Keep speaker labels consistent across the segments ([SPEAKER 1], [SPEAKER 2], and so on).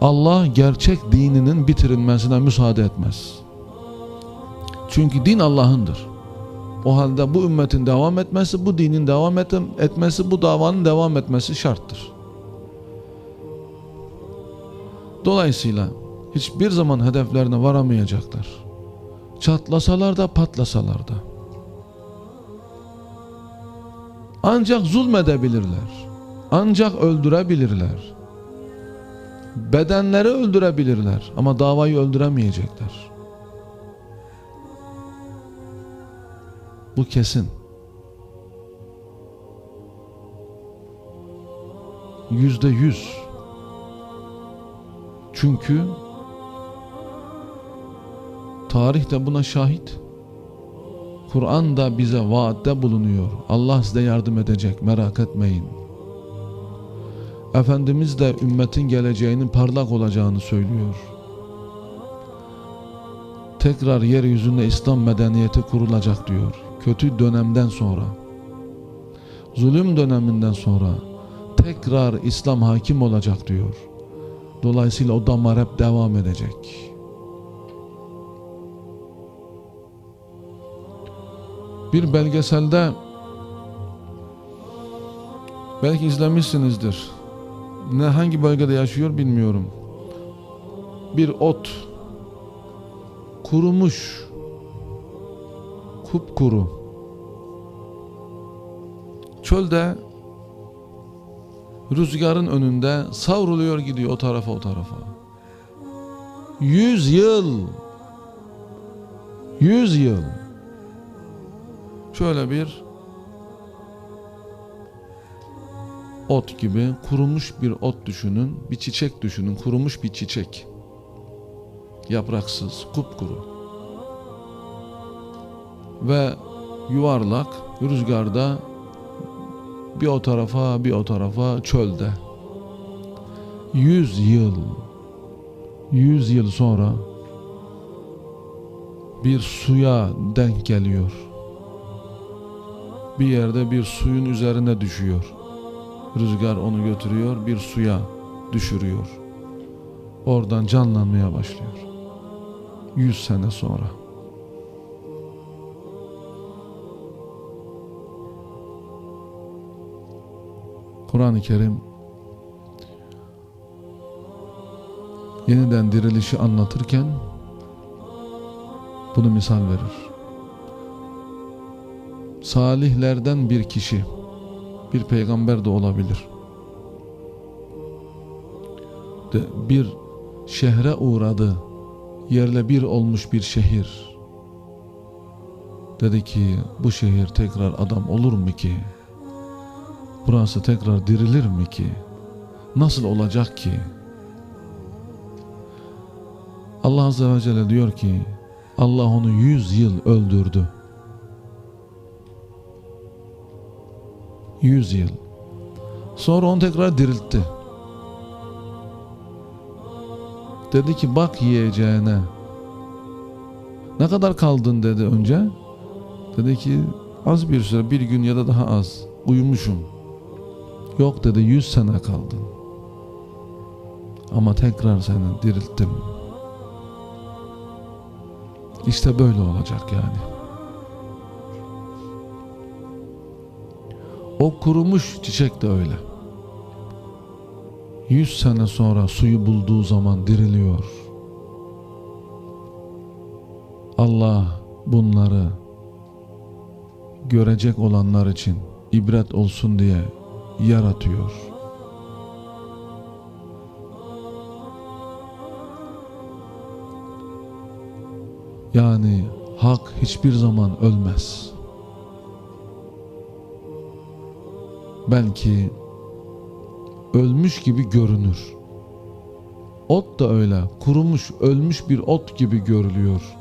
[SPEAKER 1] Allah gerçek dininin bitirilmesine müsaade etmez. Çünkü din Allah'ındır. O halde bu ümmetin devam etmesi, bu dinin devam et- etmesi, bu davanın devam etmesi şarttır. Dolayısıyla hiçbir zaman hedeflerine varamayacaklar. Çatlasalar da patlasalar da. Ancak zulmedebilirler. Ancak öldürebilirler. Bedenleri öldürebilirler ama davayı öldüremeyecekler. Bu kesin. Yüzde yüz. Çünkü tarih de buna şahit. Kur'an da bize vaatte bulunuyor. Allah size yardım edecek merak etmeyin. Efendimiz de ümmetin geleceğinin parlak olacağını söylüyor. Tekrar yeryüzünde İslam medeniyeti kurulacak diyor. Kötü dönemden sonra, zulüm döneminden sonra tekrar İslam hakim olacak diyor. Dolayısıyla o damar hep devam edecek. Bir belgeselde belki izlemişsinizdir. Ne hangi bölgede yaşıyor bilmiyorum. Bir ot kurumuş kupkuru çölde rüzgarın önünde savruluyor gidiyor o tarafa o tarafa. Yüz yıl yüz yıl şöyle bir ot gibi kurumuş bir ot düşünün, bir çiçek düşünün, kurumuş bir çiçek. Yapraksız, kupkuru. Ve yuvarlak rüzgarda bir o tarafa bir o tarafa çölde. Yüz yıl, yüz yıl sonra bir suya denk geliyor. Bir yerde bir suyun üzerine düşüyor. Rüzgar onu götürüyor, bir suya düşürüyor. Oradan canlanmaya başlıyor. Yüz sene sonra. Kur'an-ı Kerim yeniden dirilişi anlatırken bunu misal verir. Salihlerden bir kişi bir peygamber de olabilir. De bir şehre uğradı. Yerle bir olmuş bir şehir. Dedi ki bu şehir tekrar adam olur mu ki? Burası tekrar dirilir mi ki? Nasıl olacak ki? Allah Azze ve Celle diyor ki Allah onu yüz yıl öldürdü. Yüz yıl. Sonra onu tekrar diriltti. Dedi ki bak yiyeceğine. Ne kadar kaldın dedi önce. Dedi ki az bir süre bir gün ya da daha az. Uyumuşum. Yok dedi yüz sene kaldın. Ama tekrar seni dirilttim. İşte böyle olacak yani. O kurumuş çiçek de öyle. Yüz sene sonra suyu bulduğu zaman diriliyor. Allah bunları görecek olanlar için ibret olsun diye yaratıyor. Yani hak hiçbir zaman ölmez. Belki ölmüş gibi görünür. Ot da öyle kurumuş ölmüş bir ot gibi görülüyor.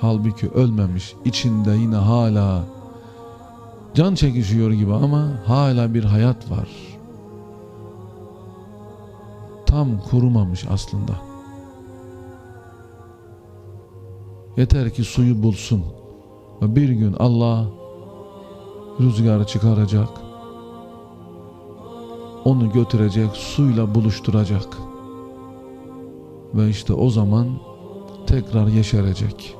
[SPEAKER 1] Halbuki ölmemiş içinde yine hala can çekişiyor gibi ama hala bir hayat var. Tam kurumamış aslında. Yeter ki suyu bulsun. Bir gün Allah rüzgarı çıkaracak. Onu götürecek, suyla buluşturacak. ve işte o zaman tekrar yeşerecek.